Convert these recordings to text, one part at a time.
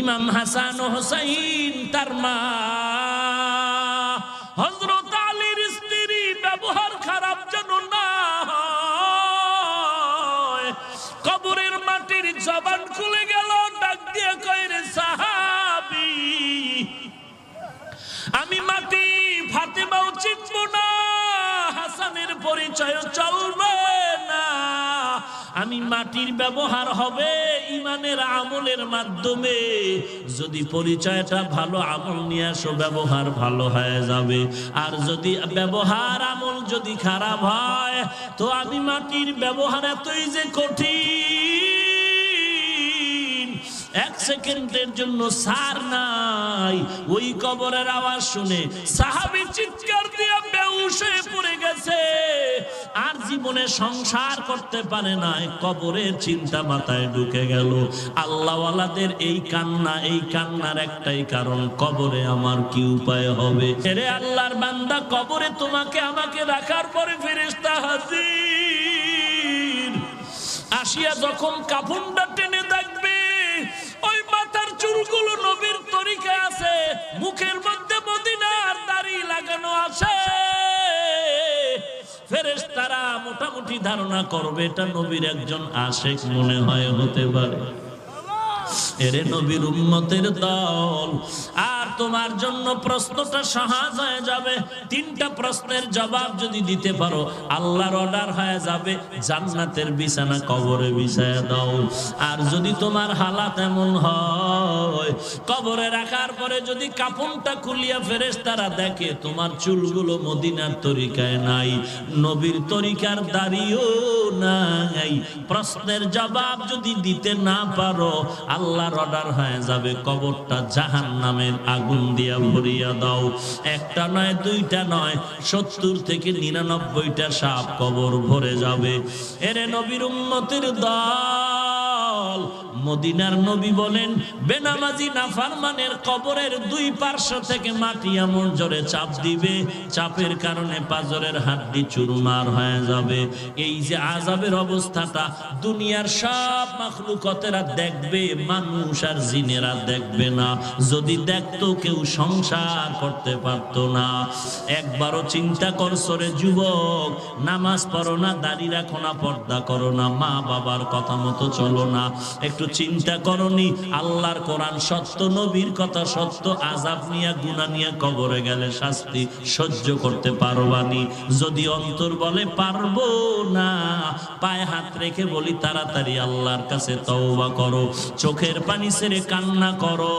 ইমাম হাসান হোসাইন, তার মা হজরত আলীর স্ত্রী ব্যবহার খারাপ যেন না। কবরের মাটির জবান খুলে মাটির ব্যবহার হবে ইমানের আমলের মাধ্যমে। যদি পরিচয়টা ভালো আমল নিয়ে আসো, ব্যবহার ভালো হয়ে যাবে। আর যদি ব্যবহার আমল যদি খারাপ হয়, তো আমি মাটির ব্যবহার এতই যে কঠিন, এক সেকেন্ডের জন্য সার নাই। ওই কবরের আওয়াজ শুনে সাহাবি চিৎকার দিয়ে বেউস পড়ে গেছে। আর জীবনে সংসার করতে পারে না কবরের চিন্তা মাথায় ঢুকে গেল। আল্লাহওয়ালাদের এই কান্না, এই কান্নার একটাই কারণ, কবরে আমার কি উপায় হবে? রে আল্লাহর বান্দা, কবরে তোমাকে আমাকে রাখার পরে ফেরেস্তা হাজির। আসিয়া যখন কাফনটা টেনে দেখবে, ওই মাথার চুলগুলো নবীর তরিকা আছে, মুখের ফেরেশতারা মোটামুটি ধারণা করবে এটা নবীর একজন আশেক মনে হয় হতে পারে। এরে নবীর উম্মতের দল। আর তোমার জন্য প্রশ্নটা সহজ হয়ে যাবে। তিনটা প্রশ্নের জবাব যদি দিতে পারো, আল্লাহর অর্ডার হয়ে যাবে, জান্নাতের বিছানা কবরে বিছায়া দাও। আর যদি তোমার হালাত এমন হয়, কবরে রাখার পরে যদি কাপড়টা খুলিয়া ফেরেস তারা দেখে, তোমার চুলগুলো মদিনার তরিকায় নাই, নবীর তরিকার দাড়িও নাই, প্রশ্নের জবাব যদি দিতে না পারো, আল্লাহর অর্ডার হয়ে যাবে কবরটা জাহান নামের আগুন দিয়া ভরিয়া দাও। একটা নয়, দুইটা নয়, সত্তর থেকে নিরানব্বইটা সাপ কবর ভরে যাবে। এরে নবীর উন্নতির দল! মদিনার নবী বলেন, বেনামাজি নাফারমানের কবরের দুই পার্শ্ব থেকে মাটি এমন জোরে চাপ দিবে, চাপের কারণে পাজরের হাড্ডি চুরমার হয়ে যাবে। এই যে আজাবের অবস্থাটা, দুনিয়ার সব মাখলুকতেরা দেখবে, মানুষ আর জিনেরা দেখবে না। যদি দেখতো কেউ সংসার করতে পারতো না। একবারও চিন্তা করছ রে যুবক, নামাজ পড়ো না, দাড়ি রাখো না, পর্দা করো না মা বাবার কথা মতো চলো না। একটু চিন্তা করনি। আল্লাহর কোরআন সত্য, নবীর কথা সত্য আজাব নিয়া গুনা নিয়া, কবরে গেলে শাস্তি সহ্য করতে পারবানি। যদি অন্তর বলে পারব না, পায়ে হাত রেখে বলি তাড়াতাড়ি আল্লাহর কাছে তওবা করো, চোখের পানি ছেড়ে কান্না করো।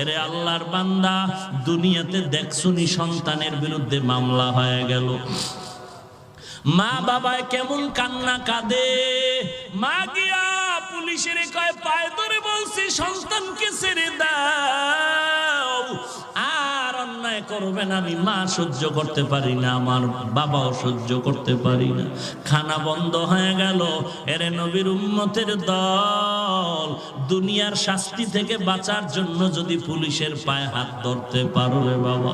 এরে আল্লাহর বান্দা, দুনিয়াতে দেখছুনি সন্তানের বিরুদ্ধে মামলা হয়ে গেল। মা বাবায় কেমন কান্না কাঁদে? মা গিয়া পুলিশের কয় পায় ধরে বলছি, সন্তানকে ছেড়ে দাও। আর অন্যায় করবেন আমি মা সহ্য করতে পারি না, আমার বাবাও সহ্য করতে পারি না। খানা বন্ধ হয়ে গেল, এরে নবীর উন্মতের দল। দুনিয়ার শাস্তি থেকে বাঁচার জন্য যদি পুলিশের পায়ে হাত ধরতে পারো রে বাবা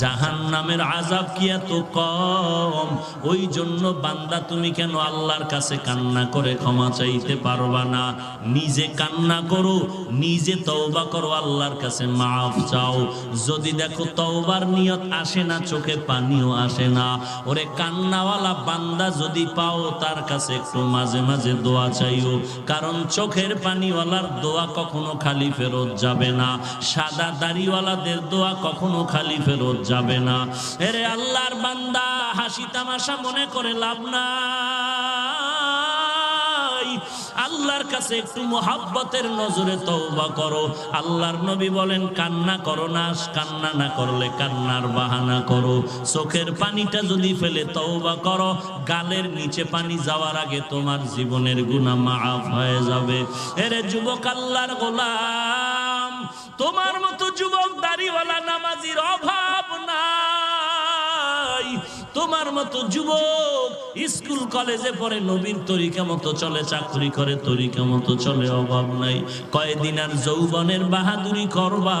জাহান নামের আজাব কি এত কম? ওই জন্য বান্দা তুমি কেন আল্লাহর কাছে কান্না করে ক্ষমা চাইতে পারবা না? নিজে কান্না করো, নিজে তওবা করো, আল্লাহর কাছে মাফ চাও। যদি দেখো তওবার নিয়ত আসে না, চোখে পানিও আসে না। ওরে কান্নাওয়ালা বান্দা যদি পাও, তার কাছে একটু মাঝে মাঝে দোয়া চাইও। কারণ চোখের পানিওয়ালার দোয়া কখনো খালি ফেরত যাবে না। সাদা দাড়িওয়ালাদের দোয়া কখনো খালি ফেরত যাবে না। এরে আল্লাহর বান্দা হাসি তামাশা মনে করে লাভ নাই। আল্লাহর কাছে একটু মোহাব্বতের নজরে তওবা করো। আল্লাহর নবী বলেন, কান্না করো না, কান্না না করলে কান্নার বাহানা করো। চোখের পানিটা যদি ফেলে তওবা করো, গালের নিচে পানি যাওয়ার আগে তোমার জীবনের গুনাহ মাফ হয়ে যাবে। এরে যুবক আল্লাহর গোলাম, তোমার মতো যুবক দাড়িওয়ালা নামাজির অভাব তোমার মতো যুবক স্কুল, কলেজে পড়ে নবীর তরিকা মতো চলে, চাকরি করে তরিকা মতো চলে, অভাব নাই। কয়দিন আর যৌবনের বাহাদুরি করবা?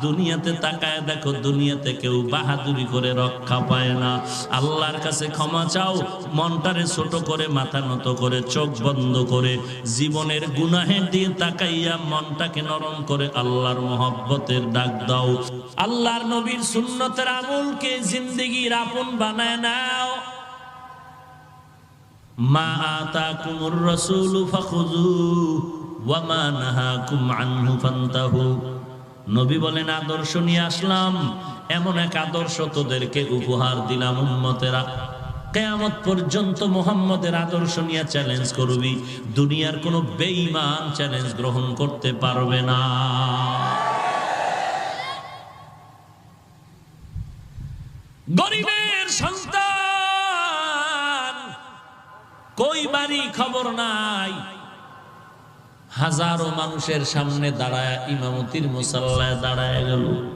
দুনিয়াতে তাকায় দেখো, দুনিয়াতে কেউ বাহাদুরি করে রক্ষা পায় না। আল্লাহর কাছে ক্ষমা চাও, মনটারে ছোট করে, মাথা নত করে, চোখ বন্ধ করে, জীবনের গুনাহের দিয়ে তাকাইয়া মনটাকে নরম করে আল্লাহর মহব্বতের ডাক দাও। আল্লাহর নবীর সুন্নতের আমলকে জিন্দেগির আপন বানায় নাও। নবী বলেন, আদর্শ নিয়ে আসলাম। এমন এক আদর্শ তোদেরকে উপহার দিলাম কেয়ামত পর্যন্ত মোহাম্মদের আদর্শ নিয়ে চ্যালেঞ্জ করবি। দুনিয়ার কোনো বেঈমান চ্যালেঞ্জ গ্রহণ করতে পারবে না। গরিবের সন্তান। কই বাড়ি খবর নাই? হাজারো মানুষের সামনে দাঁড়ায় ইমামতির মুসাল্লায় দাঁড়ায় গেল।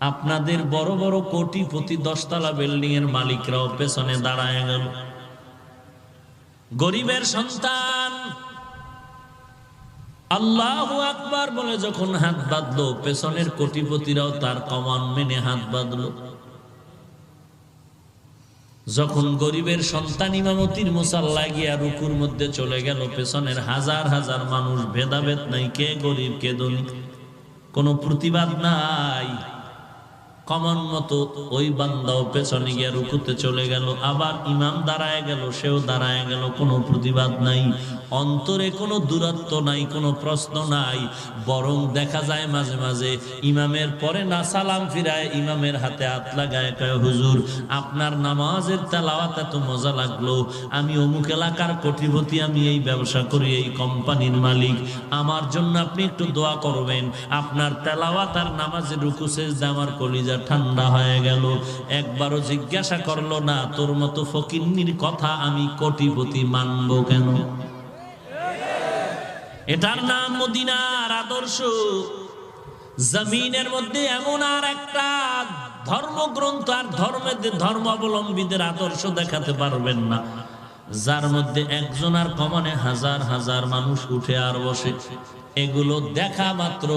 আপনাদের বড় বড় কোটিপতি দশতলা বিল্ডিং এর মালিকরাও পেছনে দাঁড়ায় গেল। গরিবের সন্তান। আল্লাহ আকবার বলে যখন হাত বাঁধলো, পেছনের কোটিপতিরাও তার কমান মেনে হাত বাঁধলো। যখন গরিবের সন্তান ইমামতির মুসাল্লা গিয়া রুকুর মধ্যে চলে গেল, পেছনের হাজার হাজার মানুষ ভেদাভেদ নাই, কে গরিব, কে ধনী? কোনো প্রতিবাদ নাই। কমন মতো ওই বান্দাও পেছনে গিয়ে রুকুতে চলে গেল। আবার ইমাম দাঁড়ায় গেল, সেও দাঁড়ায় গেল, কোনো প্রতিবাদ নাই। অন্তরে কোনো দূরত্ব নাই, কোনো প্রশ্ন নাই। বরং দেখা যায় মাঝে মাঝে ইমামের পরে না সালাম ফিরায়, ইমামের হাতে হাত লাগায়, কয়, হুজুর, আপনার নামাজের তেলাওয়াত এত মজা লাগল। আমি অমুক এলাকার কোটিপতি, আমি এই ব্যবসা করি, এই কোম্পানির মালিক। আমার জন্য আপনি একটু দোয়া করবেন। আপনার তেলাওয়াত আর নামাজের রুকু সেজদা আমার কলিজা ঠান্ডা হয়ে গেল। একবারও জিজ্ঞাসা করল, না, তোর মতো ফকিন্নির কথা আমি কোটিপতি মানবো কেন? এটার নাম মদিনার আদর্শ। জমিনের মধ্যে এমন আর একটা ধর্মগ্রন্থ আর ধর্মের ধর্মাবলম্বীদের আদর্শ দেখাতে পারবেন না, যার মধ্যে একজন আর কমানে হাজার হাজার মানুষ উঠে আর বসে। এগুলো দেখা মাত্র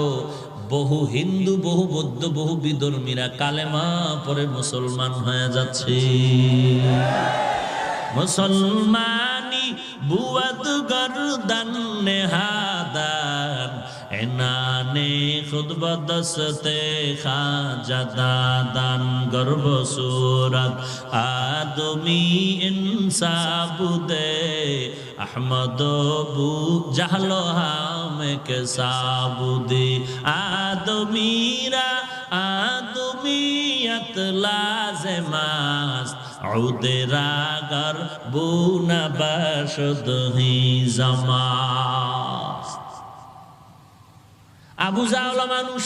বহু হিন্দু বহু বৌদ্ধ বহু বিধর্মীরা কালেমা পরে মুসলমান হয়ে যাচ্ছে। মুসলমানি বুয়াদ গরদান এনানে খুদ বদসতে খাজাদাদান গর্ব সুরত আদমি ইনসাবুদে আহমদ বু জাহলো হামকে সাবুদে আদমিরা আদমিয়ত লাজমাস عودراگر بون بشد هی زماست আবু মানুষ,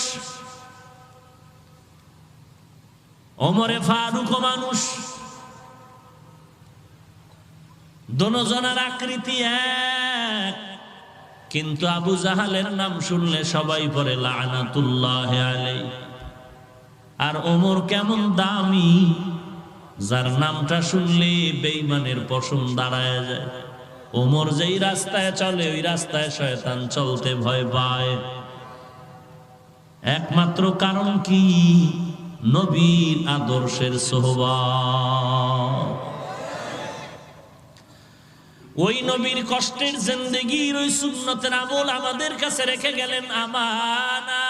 ওমরে ফারুক মানুষ দনজনের আকৃতি এক। কিন্তু আবু জাহালের নাম শুনলে সবাই পরে লানাতুল্লাহ আলাই আর ওমর কেমন দামি, যার নামটা শুনলে বেইমানের পশম দাঁড়ায় যায়। ওমর যেই রাস্তায় চলে, ওই রাস্তায় শয়তান চলতে ভয় পায়। একমাত্র কারণ কি? নবীর আদর্শের ওই নবীর কষ্টের জিন্দগির ওই সুন্নতের আমল আমাদের কাছে রেখে গেলেন আমানা